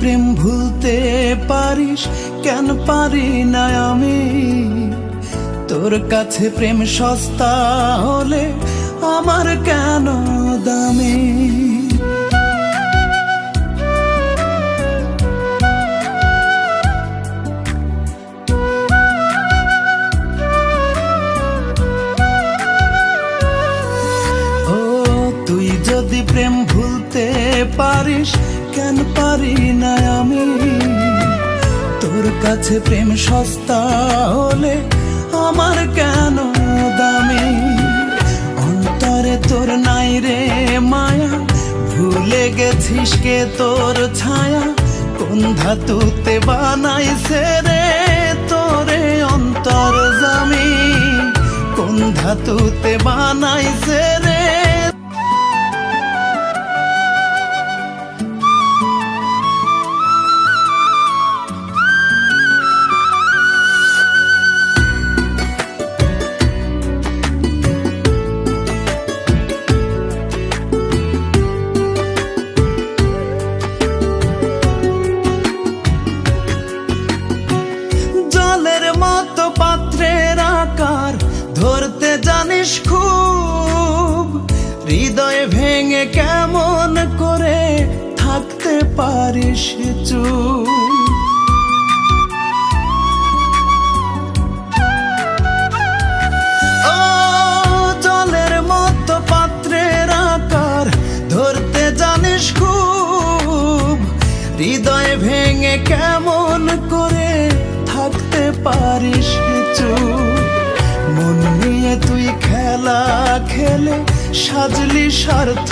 প্রেম ভুলতে পারিস, কেন পারি না আমি? তোর কাছে প্রেম সস্তা হলে আমার কেন দামি? তুই যদি প্রেম ভুলতে পারিস কেন পারি না আমি? তোর কাছে প্রেম সস্তা হলে আমার কেন দামি? অন্তরে তোর নাই রে মায়া, ভুলে গেছিস কে তোর ছায়া? কোন ধাতুতে বানাইছে রে তোরে অন্তর জামি? কোন ধাতুতে বানাইছে মতো পাত্রের আকার ধরতে জানিস খুব। হৃদয় ভেঙে কেমন করে থাকতে পারিস চুপ। হৃদয় ভেঙে থাকতে পারিস কিছু? মন নিয়ে তুই খেলা খেলে সাজলি স্বার্থ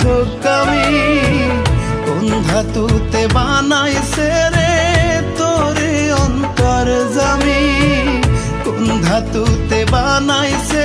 আমি। কোন ধাতুতে বানাইছে রে তোরে অন্তর জামি। কোন ধাতুতে বানাইছে